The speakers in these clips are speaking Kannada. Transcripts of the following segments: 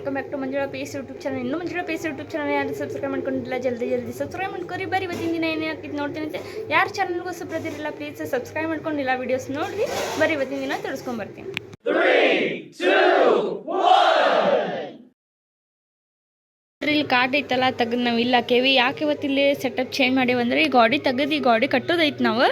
Welcome back to Manjula P S YouTube channel ಇನ್ನೂ Manjula P S YouTube channel ಯಾರು ಸಬ್ಸ್ಕ್ರೈಬ್ ಮಾಡ್ಕೊಂಡಿಲ್ಲ, ಜಲ್ದಿ ಜಲ್ದಿ ಸಬ್ಸ್ಕ್ರೈಬ್ ಮಾಡ್ಕೊರಿ. ಬರಿ ಇವತ್ತಿನ ದಿನ ಏನೇ ಹಾಕಿದ್ದು ನೋಡ್ತೀನಿ ಅಂತ ಯಾರು ಚಾನಲ್ಗೂ ಸುಪ್ರದಿರಲ್ಲ ಪ್ಲೀಸ್ ಸಬ್ಸ್ಕ್ರೈಬ್ ಮಾಡ್ಕೊಂಡಿಲ್ಲ ವೀಡಿಯೋಸ್ ನೋಡ್ರಿ. ಬರೀ ಇವತ್ತಿನ ದಿನ ತಿಳಿಸ್ಕೊಂಬರ್ತೀನಿ ಇಲ್ಲಿ ಕಾಡ್ ಐತಲ್ಲ, ತೆಗೆದು ನಾವು ಇಲ್ಲ ಕೇವಿ ಯಾಕೆ ಇವತ್ತು ಇಲ್ಲಿ ಸೆಟಪ್ ಚೇಂಜ್ ಮಾಡೇವಂದ್ರೆ ಈ ಗಾಡಿ ತೆಗೆದು, ಈ ಗಾಡಿ ಕಟ್ಟೋದೈತೆ ನಾವು.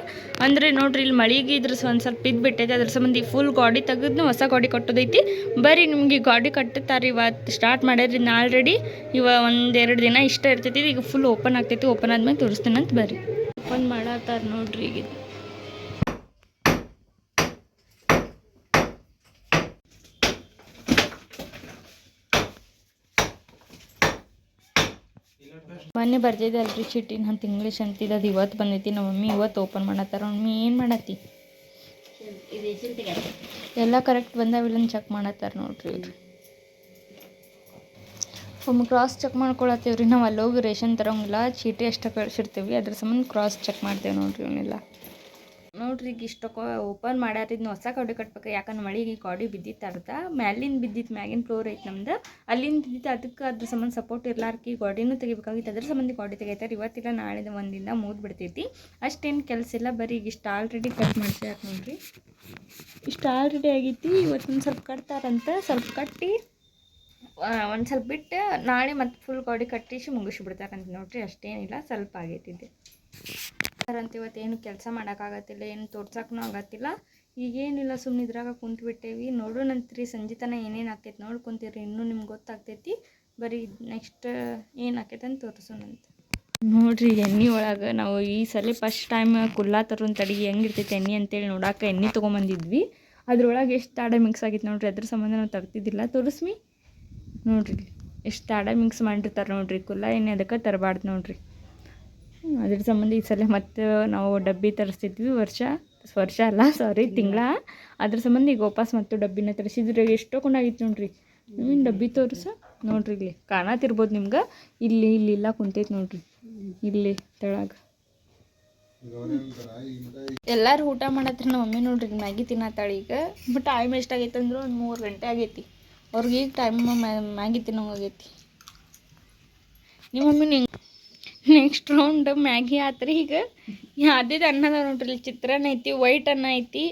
ಅಂದ್ರೆ ನೋಡ್ರಿ ಇಲ್ಲಿ ಮಳಿಗೆ ಇದ್ರ ಒಂದು ಸ್ವಲ್ಪ ಬಿದ್ದು ಬಿಟ್ಟೈತೆ. ಅದ್ರ ಸಂಬಂಧಿ ಫುಲ್ ಗಾಡಿ ತೆಗೆದು ಹೊಸ ಗಾಡಿ ಕಟ್ಟೋದೈತಿ. ಬರ್ರಿ ನಿಮ್ಗೆ ಗಾಡಿ ಕಟ್ಟುತ್ತಾರೆ ಇವತ್ತು ಸ್ಟಾರ್ಟ್ ಮಾಡ್ಯಾರಿ ಆಲ್ರೆಡಿ ಇವ ಒಂದೆರಡು ದಿನ ಇಷ್ಟ ಇರ್ತೈತಿ. ಈಗ ಫುಲ್ ಓಪನ್ ಆಗ್ತೈತಿ. ಓಪನ್ ಆದ್ಮೇಲೆ ತೋರಿಸ್ತೇನೆ ಅಂತ ಬರ್ರಿ. ಓಪನ್ ಮಾಡತ್ತಾರ ನೋಡ್ರಿ ಈಗ. ಮೊನ್ನೆ ಬರ್ತಿದ್ದೆ ಅಲ್ರಿ ಚೀಟಿ ಅಂತ ಇಂಗ್ಲೀಷ್ ಅಂತಿದ್ದು ಅದು ಇವತ್ತು ಬಂದೈತಿ ನಮ್ಮ ಮಮ್ಮಿ ಇವತ್ತು ಓಪನ್ ಮಾಡತ್ತಾರ, ಮಮ್ಮಿ ಏನು ಮಾಡತ್ತಿ? ಎಲ್ಲ ಕರೆಕ್ಟ್ ಬಂದಾವಿಲ್ಲ ಚೆಕ್ ಮಾಡತ್ತಾರ ನೋಡ್ರಿ ಇವ್ರು. ಒಮ್ಮೆ ಕ್ರಾಸ್ ಚೆಕ್ ಮಾಡ್ಕೊಳತ್ತೀವಿ ನಾವು ಅಲ್ಲೋಗಿ ರೇಷನ್ ತರೋಂಗಿಲ್ಲ ಚೀಟಿ ಅಷ್ಟೇ ಕಳ್ಸಿರ್ತೀವಿ ಅದ್ರ ಸಂಬಂಧ ಕ್ರಾಸ್ ಚೆಕ್ ಮಾಡ್ತೇವೆ ನೋಡ್ರಿ ಇವನ್ನೆಲ್ಲ ನೋಡ್ರಿ ಈಗ ಇಷ್ಟಕ್ಕೆ ಓಪನ್ ಮಾಡ್ಯಾರಿದ್ನ ಹೊಸ ಗಾಡಿ ಕಟ್ಬೇಕು. ಯಾಕಂದ್ರೆ ಮಳೆಗೆ ಕಾಡಿ ಬಿದ್ದಿತ್ತು ಅರ್ಧ, ಮ್ಯಾಲಿಂದ ಬಿದ್ದಿತ್ತು ಮ್ಯಾಗಿನ ಫ್ಲೋರ್ ಐತೆ ನಮ್ದು. ಅಲ್ಲಿಂದ ಬಿದ್ದಿತ್ತು ಅದಕ್ಕೆ ಅದ್ರ ಸಂಬಂಧ ಸಪೋರ್ಟ್ ಇರ್ಲಾರ್ಕಿ. ಗಾಡಿನೂ ತೆಗಿಬೇಕಾಗಿತ್ತು. ಅದ್ರ ಸಂಬಂಧ ಗಾಡಿ ತೆಗಿತಾರೆ. ಇವತ್ತಿಲ್ಲ ನಾಳೆ ಒಂದಿಂದ ಮೂದ್ ಬಿಡ್ತೈತಿ. ಅಷ್ಟೇನು ಕೆಲಸ ಇಲ್ಲ. ಬರೀ ಈಗ ಇಷ್ಟು ಆಲ್ರೆಡಿ ಕಟ್ ಮಾಡ್ಸ್ಯಾಕ ನೋಡ್ರಿ. ಇಷ್ಟು ಆಲ್ರೆಡಿ ಆಗೈತಿ. ಇವತ್ತೊಂದು ಸ್ವಲ್ಪ ಕಟ್ತಾರಂತ. ಸ್ವಲ್ಪ ಕಟ್ಟಿ ಒಂದು ಸ್ವಲ್ಪ ಬಿಟ್ಟು ನಾಳೆ ಮತ್ತೆ ಫುಲ್ ಗಾಡಿ ಕಟ್ಟಿಸಿ ಮುಗಿಸ್ಬಿಡ್ತಾರಂತ ನೋಡ್ರಿ. ಅಷ್ಟೇನಿಲ್ಲ. ಸ್ವಲ್ಪ ಆಗೈತಿದೆ. ಅಂತ ಇವತ್ತು ಏನು ಕೆಲಸ ಮಾಡೋಕ್ಕಾಗತ್ತಿಲ್ಲ, ಏನು ತೋರ್ಸೋಕ್ಕೂ ಆಗತ್ತಿಲ್ಲ. ಈಗೇನಿಲ್ಲ ಸುಮ್ಮನೆ ಇದ್ರಾಗ ಕುಂತ್ಬಿಟ್ಟೇವಿ. ನೋಡೋಣಂತ್ರಿ ಸಂಜೆ ತನಕ ಏನೇನು ಆಕೈತೆ ನೋಡಿ ಕುಂತೀರಿ ಇನ್ನೂ ನಿಮ್ಗೆ ಗೊತ್ತಾಗ್ತೈತಿ. ಬರೀ ನೆಕ್ಸ್ಟ್ ಏನು ಆಕೈತೆ ಅಂತ ತೋರಿಸೋಣಂತ ನೋಡ್ರಿ, ಎಣ್ಣೆ ಒಳಗೆ ನಾವು ಈ ಸಲ ಫಸ್ಟ್ ಟೈಮ್ ಕುಲ್ಲಾ ತರೋನ್ ತಡಿ ಹೆಂಗಿರ್ತೈತೆ ಎಣ್ಣೆ ಅಂತೇಳಿ ನೋಡಾಕ ಎಣ್ಣೆ ತೊಗೊಂಬಂದಿದ್ವಿ. ಅದ್ರೊಳಗೆ ಎಷ್ಟು ತಾಡ ಮಿಕ್ಸ್ ಆಗಿತ್ತು ನೋಡ್ರಿ, ಅದ್ರ ಸಂಬಂಧ ನಾವು ತರ್ತಿದ್ದಿಲ್ಲ ತೋರಿಸ್ಮಿ. ನೋಡ್ರಿ, ಎಷ್ಟು ತಾಡ ಮಿಕ್ಸ್ ಮಾಡಿರ್ತಾರೆ ನೋಡ್ರಿ, ಕುಲ್ಲ ಎಣ್ಣೆ ಅದಕ್ಕೆ ತರಬಾರ್ದು ನೋಡ್ರಿ. ಅದ್ರ ಸಂಬಂಧ ಈ ಸಲ ಮತ್ತೆ ನಾವು ಡಬ್ಬಿ ತರಿಸ್ತಿದ್ವಿ ವರ್ಷ. ವರ್ಷ ಅಲ್ಲ ಸಾರಿ ತಿಂಗಳ. ಅದ್ರ ಸಂಬಂಧ ಈಗ ವಾಪಸ್ ಮತ್ತು ಡಬ್ಬಿನ ತರಿಸಿದ್ರೆ ಎಷ್ಟೋ ಕೊಂಡಾಗಿತ್ತು ನೋಡ್ರಿ. ನಿಮ್ಗೆ ಡಬ್ಬಿ ತೋರಿಸ? ನೋಡ್ರಿ ಇಲ್ಲಿ. ಕಾಣತಿರ್ಬೋದು ನಿಮ್ಗೆ. ಇಲ್ಲಿ ಇಲ್ಲಿ ಇಲ್ಲ ಕುಂತೈತೆ ನೋಡ್ರಿ. ಇಲ್ಲಿ ತೆಳಗ. ಎಲ್ಲರೂ ಊಟ ಮಾಡತ್ರ ನಮ್ಮ ಮಮ್ಮಿ ನೋಡ್ರಿ ಮ್ಯಾಗಿ ತಿನ್ನತ್ತಾಳ ಈಗ. ಬಟ್ ಟೈಮ್ ಎಷ್ಟಾಗೈತೆ ಅಂದ್ರೆ ಒಂದು ಮೂರು ಗಂಟೆ ಆಗೈತಿ. ಅವ್ರಿಗೆ ಈಗ ಟೈಮ್ ಮ್ಯಾಗಿ ತಿನ್ನೋಂಗಾಗೈತಿ ನಿಮ್ಮ ಮಮ್ಮಿ ನಿಂಗೆ ನೆಕ್ಸ್ಟ್ ರೌಂಡ್ ಮ್ಯಾಗಿ ಆತ್ರಿ ಈಗ. ಯಾವ್ದು ಅನ್ನದ ನೋಡ್ರಿ ಇಲ್ಲಿ ಚಿತ್ರಾನ್ನ ಐತಿ ವೈಟ್ ಅನ್ನ ಐತಿ.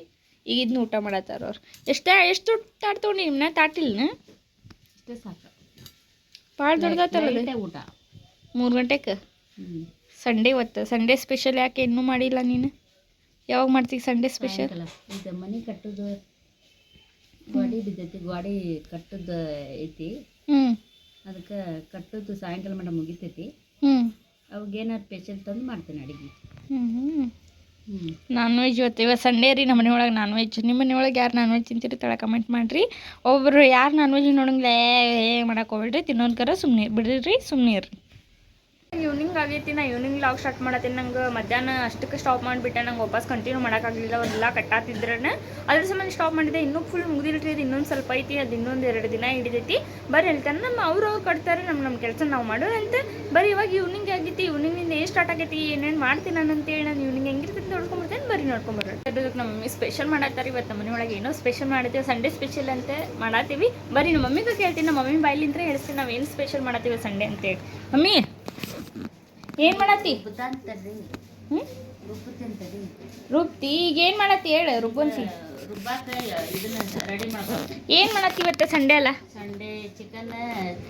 ಈಗ ಇದನ್ನ ಊಟ ಮಾಡತ್ತಾರ ಅವ್ರು. ಎಷ್ಟ ಎಷ್ಟು ತಾಟ್ ತೊಗೊಂಡು ನಿಮ್ಮನ್ನ ತಾಟಿಲ್ನ? ಭಾಳ ದೊಡ್ಡದಾತಲ್ಲ ಊಟ. ಮೂರು ಗಂಟೆಗೆ ಸಂಡೇ ಇವತ್ತು. ಸಂಡೇ ಸ್ಪೆಷಲ್ ಯಾಕೆ ಇನ್ನೂ ಮಾಡಿಲ್ಲ ನೀನು? ಯಾವಾಗ ಮಾಡ್ತೀವಿ ಸಂಡೇ ಸ್ಪೆಷಲ್ ಇದು ಮನೆ ಕಟ್ಟೋದು ಗಾಡಿ ಬಿದ್ದೈತಿ ಗಾಡಿ ಕಟ್ಟೋದು ಐತಿ. ಹ್ಞೂ ಅದಕ್ಕೆ ಕಟ್ಟೋದು ಸಾಯಂಕಾಲ ಮಟ ಮುಗಿತೈತಿ. ಹ್ಞೂ ಅವಾಗ ಏನಾರು ಸ್ಪೆಷಲ್ ತಂದು ಮಾಡ್ತೇನೆ ಅಡುಗೆ. ಹ್ಞೂ ನಾನ್ ವೆಜ್ ಇವತ್ತು ಇವತ್ತು ಸಂಡೇ ರೀ ನಮ್ಮ ಮನೆಯೊಳಗೆ ನಾನ್ ವೆಜ್ ನಿಮ್ಮ ಮನೆಯೊಳಗೆ ಯಾರು ನಾನ್ ವೆಜ್ ತಿಂತೀರಿ ತಳ ಕಮೆಂಟ್ ಮಾಡಿರಿ. ಒಬ್ಬರು ಯಾರು ನಾನ್ ವೆಜ್ ನೋಡಂಗಿಲ್ಲ ಏ ಮಾಡಕ್ಕೆ ಹೋಗ್ಬೇಡ್ರಿ. ತಿನ್ನೋನ್ಕರ ಸುಮ್ಮನೆ ಬಿಡ್ರಿ ಸುಮ್ಮನೆ ಇರ್ರಿ ಈವ್ನಿಂಗ್ ಆಗೈತಿ, ನಾ ಇವ್ನಿಂಗ್ ಲಾಗ್ ಸ್ಟಾರ್ಟ್ ಮಾಡತ್ತೀನಿ. ನಂಗೆ ಮಧ್ಯಾಹ್ನ ಅಷ್ಟಕ್ಕೆ ಸ್ಟಾಪ್ ಮಾಡಿಬಿಟ್ಟೆ. ನಂಗೆ ವಾಪಸ್ ಕಂಟಿನ್ಯೂ ಮಾಡೋಕ್ಕಾಗಲಿಲ್ಲ ಅವೆಲ್ಲ ಕಟ್ಟಾತಿದ್ರೆ ಅದ್ರ ಸಂಬಂಧ ಸ್ಟಾಪ್ ಮಾಡಿದೆ. ಇನ್ನೂ ಫುಲ್ ಮುಗಿದಿಲ್ರಿ ಇದು ಇನ್ನೊಂದು ಸ್ವಲ್ಪ ಐತಿ, ಅದು ಇನ್ನೊಂದು ಎರಡು ದಿನ ಹಿಡಿದೈತಿ. ಬರೀ ಹೇಳ್ತಾರೆ ನಮ್ಮ ಅವ್ರು ಅವ್ರು ಕಟ್ತಾರೆ ನಮ್ಮ ನಮ್ಮ ಕೆಲಸ ನಾವು ಅಂತ. ಬರೀ ಇವಾಗ ಇವ್ನಿಂಗ್ ಆಗೈತಿ. ಈವ್ನಿಂಗಿಂದ ಏನು ಸ್ಟಾರ್ಟ್ ಆಗೈತಿ, ಏನೇನು ಮಾಡ್ತೀನಿ ನಾನು ಅಂತೇಳಿ ನಾನು ಈವ್ನಿಂಗ್ ಹೆಂಗಿರ್ತೈತಿ ನೋಡ್ಕೊಂಬರ್ತೇನೆ ಬರೀ ನೋಡ್ಕೊಂಬರ್ರಿ ಅದಕ್ಕೆ ನಮ್ಮ ಮಮ್ಮಿ ಸ್ಪೆಷಲ್ ಮಾಡತ್ತಾರೆ. ಇವತ್ತು ನಮ್ಮ ಮನೆಯೊಳಗೆ ಏನೋ ಸ್ಪೆಷಲ್ ಮಾಡತ್ತೀವಿ ಸಂಡೇ ಸ್ಪೆಷಲ್ ಅಂತ ಮಾಡತ್ತೀವಿ ಬರೀ ನಮ್ಮ ಮಮ್ಮಿಗೂ ಕೇಳ್ತೀನಿ. ನಮ್ಮ ಮಮ್ಮಿ ಬಾಯ್ಲಿಂದ ಹೇಳ್ತೀನಿ ನಾವು ಏನು ಸ್ಪೆಷಲ್ ಮಾಡತ್ತೀವಿ ಸಂಡೇ ಅಂತೇಳಿ. ಮಮ್ಮಿ ಏನು ಮಾಡತ್ತಿ? ಹ್ಞೂ ರುಬ್ತಿ ಈಗ ಏನು ಮಾಡತ್ತಿ ಹೇಳು ರುಬ್ಬನ್ಸಿ. ರುಬ್ಬಾಕ ಇದನ್ನ ರೆಡಿ ಮಾಡ್ಬೇಕು ಏನು ಮಾಡತ್ತಿ ಇವತ್ತ ಸಂಡೇ ಅಲ್ಲ? ಸಂಡೇ ಚಿಕನ್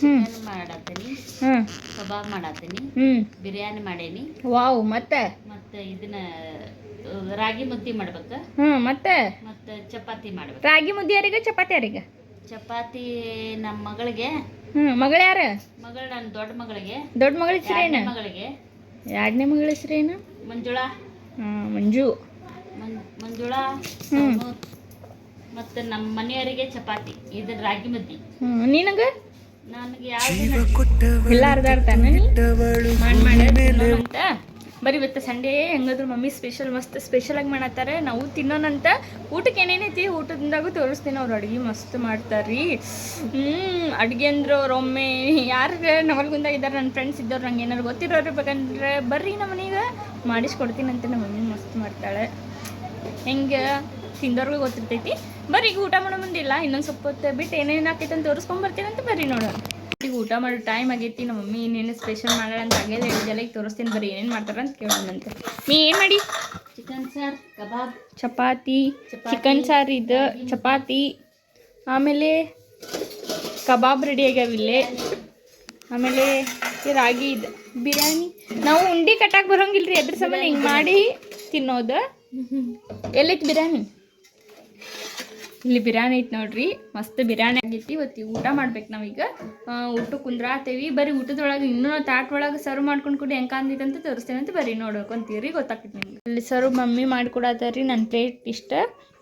ಚಿಕನ್ ಮಾಡತ್ತೀನಿ. ಹ್ಞೂ ಕಬಾಬ್ ಮಾಡತ್ತೀನಿ. ಹ್ಞೂ ಬಿರಿಯಾನಿ ಮಾಡೇನಿ. ವಾವ್ ಮತ್ತೆ? ಮತ್ತೆ ಇದನ್ನ ರಾಗಿ ಮುದ್ದೆ ಮಾಡ್ಬೇಕು. ಹ್ಞೂ ಮತ್ತೆ? ಮತ್ತೆ ಚಪಾತಿ ಮಾಡ್ಬೇಕು. ರಾಗಿ ಮುದ್ದೆ ಯಾರಿಗೆ ಚಪಾತಿ ಯಾರಿಗೆ? ಚಪಾತಿ ನಮ್ಮ ಮಗಳಿಗೆ. ಹ್ಞೂ ಮಗಳು ಯಾರ? ಮಗಳು ನನ್ನ ದೊಡ್ಡ ಮಗಳಿಗೆ. ದೊಡ್ಡ ಮಗಳ ಹೆಸರೇನು ಮಗಳಿಗೆ? ಎರಡನೇ ಮಗಳ ಹೆಸರೇನು ಮಂಜುಳಾ. ಹಾಂ ಮಂಜು. ಮಂ- ಮಂಜುಳಾ. ಮತ್ತು ನಮ್ಮ ಮನೆಯವರಿಗೆ ಚಪಾತಿ ಇದು ರಾಗಿ ಮುದ್ದೆ. ಹ್ಞೂ ನಿನಗೆ? ನನಗೆ ಯಾವ ಇಲ್ಲ ಅರ್ಧ ಅರ್ಧ. ಮಾಡಿ ಮಾಡಿ ಅಂತ ಬರೀ ಇವತ್ತು ಸಂಡೇ ಹೆಂಗಾದ್ರು ಮಮ್ಮಿ ಸ್ಪೆಷಲ್ ಮಸ್ತ್ ಸ್ಪೆಷಲ್ ಆಗಿ ಮಾಡತ್ತಾರೆ. ನಾವು ತಿನ್ನೋನಂತ ಊಟಕ್ಕೆ ಏನೇನೈತಿ ಊಟದಿಂದಾಗೂ ತೋರಿಸ್ತೀನಿ ಅವ್ರು ಅಡುಗೆ ಮಸ್ತ್ ಮಾಡ್ತಾರ್ರಿ. ಹ್ಞೂ ಅಡುಗೆ ಅಂದ್ರೆ ಅವ್ರು ಒಮ್ಮೆ ಯಾರು ನವಲ್ಗುಂದಾಗ ಇದ್ದಾರೆ ನನ್ನ ಫ್ರೆಂಡ್ಸ್ ಇದ್ದವ್ರು ನಂಗೆ ಏನಾರು ಗೊತ್ತಿರೋರು ಬೇಕಂದ್ರೆ ಬರ್ರಿ ನಮ್ಮ ಮನೆಗೆ. ಮಾಡಿಸ್ಕೊಡ್ತೀನಿ ಅಂತ ನಮ್ಮ ಮಮ್ಮಿ ಮಸ್ತ್ ಮಾಡ್ತಾಳೆ. ಹೆಂಗೆ ತಿಂದವ್ರಿಗೂ ಗೊತ್ತಿರ್ತೈತಿ. ಬರ್ರಿ ಈಗ ಊಟ ಮಾಡೋ ಮುಂದಿಲ್ಲ, ಇನ್ನೊಂದು ಸ್ವಲ್ಪ ಹೊತ್ತು ಬಿಟ್ಟು ಏನೇನು ಆಕೈತೆ ಅಂತ ತೋರಿಸ್ಕೊಂಬರ್ತೀನಂತ ಬರ್ರಿ ನೋಡೋಣ. ಊಟ ಮಾಡೋ ಟೈಮ್ ಆಗೈತಿ ನಮ್ಮ ಮಮ್ಮಿ ಏನೇನು ಸ್ಪೆಷಲ್ ಮಾಡೋಣ ಅಂತ ಹಾಗೆಲ್ಲ ಹೇಳಿದೆಲ್ಲ ಈಗ ತೋರಿಸ್ತೀನಿ ಬರೀ ಏನೇನು ಮಾಡ್ತಾರ ಅಂತ ಕೇಳೋಣಂತೆ ನೀ ಏನು ಮಾಡಿ? ಚಿಕನ್ ಸಾರ್ ಕಬಾಬ್. ಚಪಾತಿ ಚಿಕನ್ ಸಾರು ಇದು ಚಪಾತಿ ಆಮೇಲೆ ಕಬಾಬ್ ರೆಡಿ ಆಗ್ಯಾವ ಇಲ್ಲೇ. ಆಮೇಲೆ ರಾಗಿ ಇದು ಬಿರಿಯಾನಿ. ನಾವು ಉಂಡಿ ಕಟ್ಟಾಕ್ ಬರೋಂಗಿಲ್ರಿ ಅದ್ರ ಸಂಬಂಧ ಹಿಂಗೆ ಮಾಡಿ ತಿನ್ನೋದು. ಎಲ್ಲೈತಿ ಬಿರಿಯಾನಿ? ಇಲ್ಲಿ ಬಿರಿಯಾನಿ ಐತಿ ನೋಡ್ರಿ. ಮಸ್ತ್ ಬಿರಿಯಾನಿ ಆಗೈತಿ ಇವತ್ತು ಊಟ ಮಾಡ್ಬೇಕು ನಾವೀಗ. ಊಟ ಕುಂದ್ರಾತೇವಿ. ಬರೀ ಊಟದೊಳಗೆ ಇನ್ನೂ ತಾಟ್ ಒಳಗೆ ಸರ್ವ್ ಮಾಡ್ಕೊಂಡು ಕೊಡಿ ಹೆಂಗೆ ಕಾಂದಿತ್ತು ಅಂತ ತೋರಿಸ್ತೇನೆ ಅಂತ ಬರೀ ನೋಡ್ಕೊಂತೀರಿ ಗೊತ್ತಾಗ್ತೈತಿ ನಿಮ್ಗೆ. ಇಲ್ಲಿ ಸರ್ವ್ ಮಮ್ಮಿ ಮಾಡ್ಕೊಡತ್ತಾರಿ ನನ್ನ ಪ್ಲೇಟ್ ಇಷ್ಟ.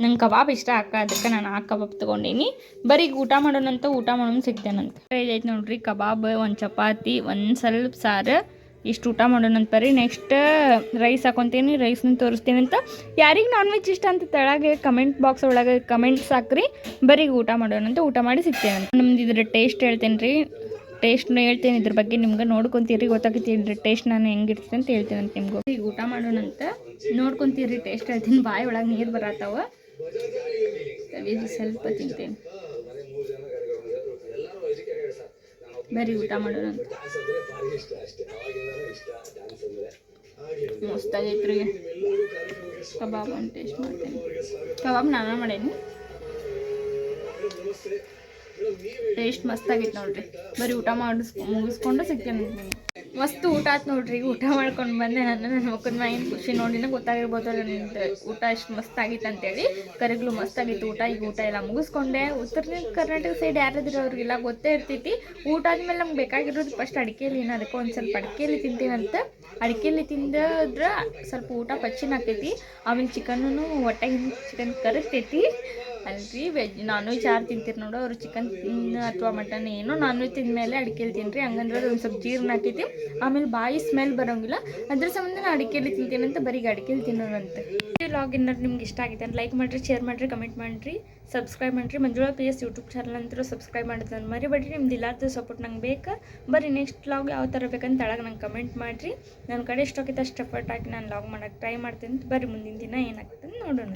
ನಂಗೆ ಕಬಾಬ್ ಇಷ್ಟ ಅಕ್ಕ ಅದಕ್ಕೆ ನಾನು ಆ ಕಬಾಬ್ ತೊಗೊಂಡೀನಿ. ಬರೀ ಊಟ ಮಾಡೋಣಂತ, ಊಟ ಮಾಡೋಣ ಸಿಗ್ತೇನಂತ. ಇದೈತೆ ನೋಡ್ರಿ, ಕಬಾಬ್, ಒಂದು ಚಪಾತಿ, ಒಂದು ಸ್ವಲ್ಪ ಸಾರು. ಇಷ್ಟು ಊಟ ಮಾಡೋಣ ಅಂತ ಬರ್ರಿ. ನೆಕ್ಸ್ಟ್ ರೈಸ್ ಹಾಕೊತೀನಿ ರೈಸ್ನ ತೋರಿಸ್ತೀನಿ ಅಂತ. ಯಾರಿಗೆ ನಾನ್ ವೆಜ್ ಇಷ್ಟ ಅಂತ ತೆಳಗೆ ಕಮೆಂಟ್ ಬಾಕ್ಸ್ ಒಳಗೆ ಕಮೆಂಟ್ಸ್ ಹಾಕ್ರಿ. ಬರೀ ಊಟ ಮಾಡೋಣ ಅಂತ ಊಟ ಮಾಡಿ ಸಿಗ್ತೇವೆ ಅಂತ. ನಮ್ದು ಇದ್ರ ಟೇಸ್ಟ್ ಹೇಳ್ತೇನೆ ರೀ. ಟೇಸ್ಟ್ನ ಹೇಳ್ತೇನೆ, ಇದ್ರ ಬಗ್ಗೆ ನಿಮ್ಗೆ ನೋಡ್ಕೊಂತೀರಿ. ಇದ್ರ ಟೇಸ್ಟ್ ನಾನು ಹೆಂಗಿರ್ತದೆ ಅಂತ ಹೇಳ್ತೇನೆ ಅಂತ ನಿಮ್ಗೆ. ಈಗ ಊಟ ಮಾಡೋಣ ಅಂತ ನೋಡ್ಕೊಂತೀರಿ ಟೇಸ್ಟ್ ಹೇಳ್ತೀನಿ. ಬಾಯಿ ಒಳಗೆ ನೀರು ಬರತ್ತಾವ. ಸ್ವಲ್ಪ ತಿಂತೇನೆ. ಬರೀ ಊಟ ಮಾಡೋಣ ಅಂತ. ಮಸ್ತಾಗೈತ್ರಿ ಕಬಾಬ್ ಒಂದು ಟೇಸ್ಟ್ ಮಾಡ್ತೇನೆ. ಕಬಾಬ್ ನಾನು ಮಾಡೇನಿ. ಟೇಸ್ಟ್ ಮಸ್ತಾಗೈತೆ ನೋಡ್ರಿ. ಬರೀ ಊಟ ಮಾಡಿಸ್ಕೊ ಮುಗಿಸ್ಕೊಂಡು ಸಿಗ್ತೇನೆ. ಮಸ್ತ್ ಊಟ ಆಯ್ತು ನೋಡ್ರಿ. ಊಟ ಮಾಡ್ಕೊಂಡು ಬಂದೆ ನಾನು ನನ್ನ ಮುಖದ ಮೈನ್ ಖುಷಿ ನೋಡಿನ ಗೊತ್ತಾಗಿರ್ಬೋದು ನಿಮ್ದು ಊಟ ಎಷ್ಟು ಮಸ್ತ್ ಆಗಿತ್ತು ಅಂತೇಳಿ. ಕರಿಗ್ಲು ಮಸ್ತ್ ಆಗಿತ್ತು ಊಟ, ಈಗ ಊಟ ಎಲ್ಲ ಮುಗಿಸ್ಕೊಂಡೆ. ಉತ್ತರ ಕರ್ನಾಟಕ ಸೈಡ್ ಯಾರಾದ್ರೂ ಅವ್ರಿಗೆಲ್ಲ ಗೊತ್ತೇ ಇರ್ತೈತಿ. ಊಟ ಆದ್ಮೇಲೆ ನಮ್ಗೆ ಬೇಕಾಗಿರೋದು ಫಸ್ಟ್ ಅಡಿಕೆಲಿ ಏನ ಅದಕ್ಕೆ ಒಂದು ಸ್ವಲ್ಪ ಅಡಿಕೆಲಿ ತಿಂತೀನಂತ. ಅಡಿಕೆಲಿ ತಿಂದ್ರೆ ಸ್ವಲ್ಪ ಊಟ ಪಚ್ಚಿನ ಆಕೈತಿ ಆಮೇಲೆ ಚಿಕನ್ನು ಒಟ್ಟಾಗಿ ಚಿಕನ್ ಕರಗ್ತೈತಿ. ಅಲ್ರಿ? ವೆಜ್ ನಾನ್ ವೆಜ್ ಯಾರು ತಿಂತೀರಿ ನೋಡು, ಅವರು ಚಿಕನ್ ಅಥವಾ ಮಟನ್ ಏನೋ ನಾನ್ ವೆಜ್ ತಿಂದಮೇಲೆ ಅಡಿಕೆಲಿ ತಿನ್ರಿ? ಹಂಗಂದ್ರೆ ಅದು ಒಂದು ಸ್ವಲ್ಪ ಜೀರ್ಣ ಆಕೈತಿ. ಆಮೇಲೆ ಬಾಯಿ ಸ್ಮೆಲ್ ಬರೋಂಗಿಲ್ಲ. ಅದ್ರ ಸಂಬಂಧ ನಾನು ಅಡಿಕೆಲಿ ತಿಂತೀನಿ ಅಂತ ಬರೀ ಅಡಿಕೆಲಿ ತಿನ್ನೋದಂತೆ. ವ್ಲಾಗ್ ಏನಾದ್ರು ನಿಮ್ಗೆ ಇಷ್ಟ ಆಗಿದೆ ಲೈಕ್ ಮಾಡಿರಿ ಶೇರ್ ಮಾಡಿರಿ ಕಮೆಂಟ್ ಮಾಡಿರಿ ಸಬ್ಸ್ಕ್ರೈಬ್ ಮಾಡಿರಿ. Manjula P S YouTube channel ಅಂತೂ ಸಬ್ಸ್ಕ್ರೈಬ್ ಮಾಡಿದ್ರೆ ಮರಿಬೇಡ್ರಿ. ನಿಮ್ದು ಎಲ್ಲಾರ್ದು ಸಪೋರ್ಟ್ ನಂಗೆ ಬೇಕು. ಬರೀ ನೆಕ್ಸ್ಟ್ ವ್ಲಾಗ್ ಯಾವ ಥರ ಬೇಕಂತ ತೆಳಗೆ ನಂಗೆ ಕಮೆಂಟ್ ಮಾಡಿರಿ. ನನ್ನ ಕಡೆ ಎಷ್ಟಾಗೈತೆ ಅಷ್ಟು ಎಫರ್ಟ್ ಹಾಕಿ ನಾನು ಲಾಗ್ ಮಾಡೋಕ್ಕೆ ಟ್ರೈ ಮಾಡ್ತೀನಿ ಬರೀ ಮುಂದಿನ ದಿನ ಏನಾಗ್ತದೆ ನೋಡೋಣ